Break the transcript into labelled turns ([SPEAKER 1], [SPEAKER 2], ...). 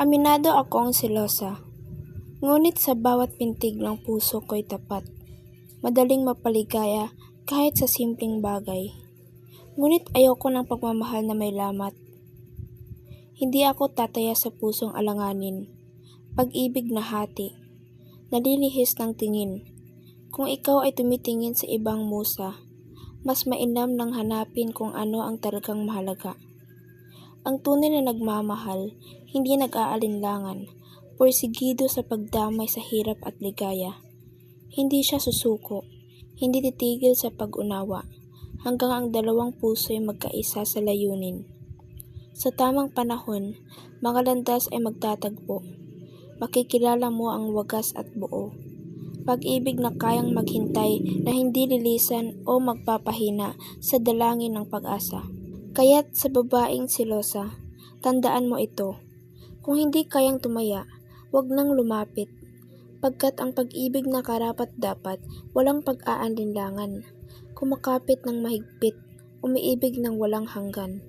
[SPEAKER 1] Aminado akong selosa. Ngunit sa bawat pintig ng puso ko'y tapat. Madaling mapaligaya kahit sa simpleng bagay. Ngunit ayoko ng pagmamahal na may lamat. Hindi ako tataya sa pusong alanganin. Pag-ibig na hati. Nalilihis ng tingin. Kung ikaw ay tumitingin sa ibang musa, mas mainam nang hanapin kung ano ang talagang mahalaga. Ang tunay na nagmamahal, hindi nag-aalinlangan, porsigido sa pagdamay sa hirap at ligaya. Hindi siya susuko, hindi titigil sa pag-unawa, hanggang ang dalawang puso ay magkaisa sa layunin. Sa tamang panahon, mga landas ay magtatagpo. Makikilala mo ang wagas at buo. Pag-ibig na kayang maghintay na hindi lilisan o magpapahina sa dalangin ng pag-asa. Kaya't sa babaeng silosa, tandaan mo ito. Kung hindi kayang tumaya, wag nang lumapit. Pagkat ang pag-ibig na karapat dapat, walang pag-aalinlangan. Kumakapit ng mahigpit, umiibig ng walang hanggan.